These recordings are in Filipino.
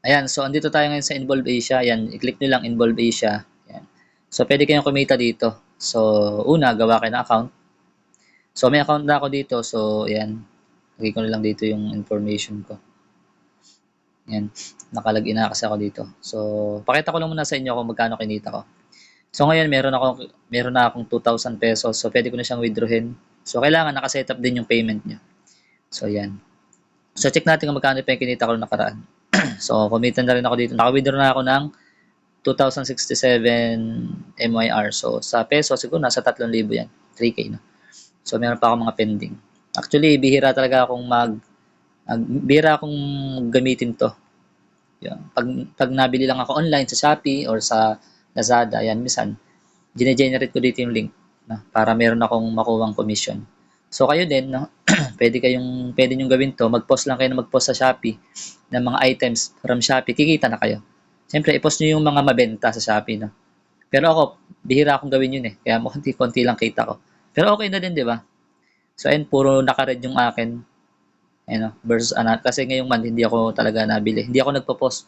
Ayan, so andito tayo ngayon sa Involve Asia. Ayan, i-click nyo lang Involve Asia. Ayan. So, pwede kayong kumita dito. So, una, gawa kayo ng account. So, may account na ako dito. So, ayan. Lagay ko na lang dito yung information ko. Ayan. Nakalagin na kasi ako dito. So, pakita ko lang muna sa inyo kung magkano kinita ko. So, ngayon, meron, ako, meron na akong 2,000 pesos. So, pwede ko na siyang withdrawin. So, kailangan nakaset up din yung payment niya. So, ayan. So, check natin kung magkano pa yung kinita ko nakaraan. so, kumita na rin ako dito. Naka-withdraw na ako ng 2,067 MYR. So, sa peso, siguro nasa 3,000 yan. 3K na. So, meron pa ako mga pending. Actually, bihira talaga akong mag, mag bihira akong gamitin to. Yan. Pag, pag nabili lang ako online sa Shopee or sa Lazada, yan, minsan, gine-generate ko dito yung link na, para meron akong makuwang commission. So kayo din, no? pwede kayong pwede niyo gawin 'to, mag-post lang kayo na mag-post sa Shopee ng mga items from Shopee, kikita na kayo. Siyempre, i-post niyo yung mga mabenta sa Shopee, no. Pero ako, bihira akong gawin yun eh. Kaya konti-konti lang kita ko. Pero okay na din, di ba? So ayun, puro naka-red yung akin. Ayun, no? versus ano, kasi ngayong month hindi ako talaga nabili. Hindi ako nagpo-post.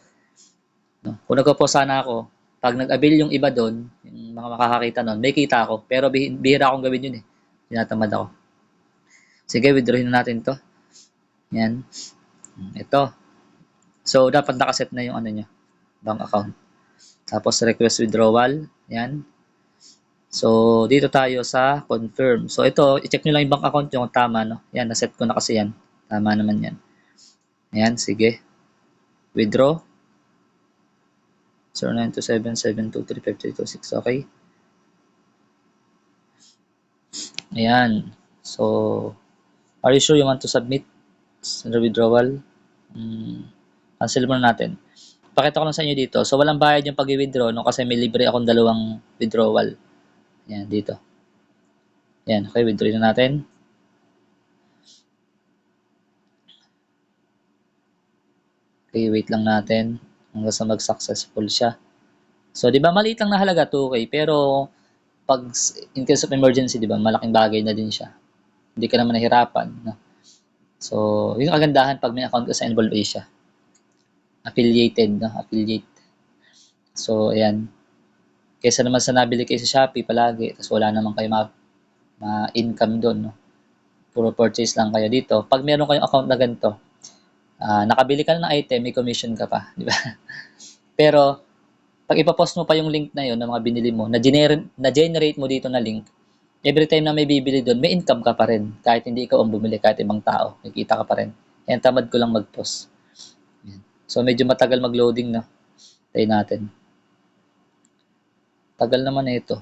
No? Kung nagpo-post sana ako, pag nag-avail yung iba doon, yung mga makakakita noon, may kita ako. Pero bihira akong gawin yun eh. Tinatamad ako. Sige, withdrawin na natin to. Yan. Ito. So, dapat nakaset na yung ano niya, bank account. Tapos, request withdrawal. Yan. So, dito tayo sa confirm. So, ito, i-check nyo lang yung bank account yung tama, no? Yan, naset ko na kasi yan. Tama naman yan. Yan, sige. Withdraw. 0927723526. Okay. Ayan. So, Are you sure you want to submit the withdrawal? Hmm, cancel muna natin. Pakita ko lang sa inyo dito. So, walang bayad yung pag-withdraw no? kasi may libre akong dalawang withdrawal. Yan, dito. Yan, okay, withdraw na natin. Okay, wait lang natin hanggang sa mag-successful siya. So, di ba, maliit lang na halaga 2K, pero pag in case of emergency, di ba, malaking bagay na din siya. Hindi ka naman nahirapan. No? So, yung kagandahan pag may account ka sa Involve Asia. Affiliated, no? Affiliate. So, ayan. Kaysa naman sa nabili kayo sa Shopee palagi, tapos wala naman kayo ma-income ma doon, no? Puro purchase lang kayo dito. Pag meron kayong account na ganito, uh, nakabili ka na ng item, may commission ka pa, di ba? Pero, pag ipapost mo pa yung link na yon ng mga binili mo, na-generate, na-generate mo dito na link, every time na may bibili doon, may income ka pa rin. Kahit hindi ikaw ang bumili, kahit ibang tao, may kita ka pa rin. Yan, tamad ko lang mag-post. So, medyo matagal mag-loading na. Tayo natin. Tagal naman na ito.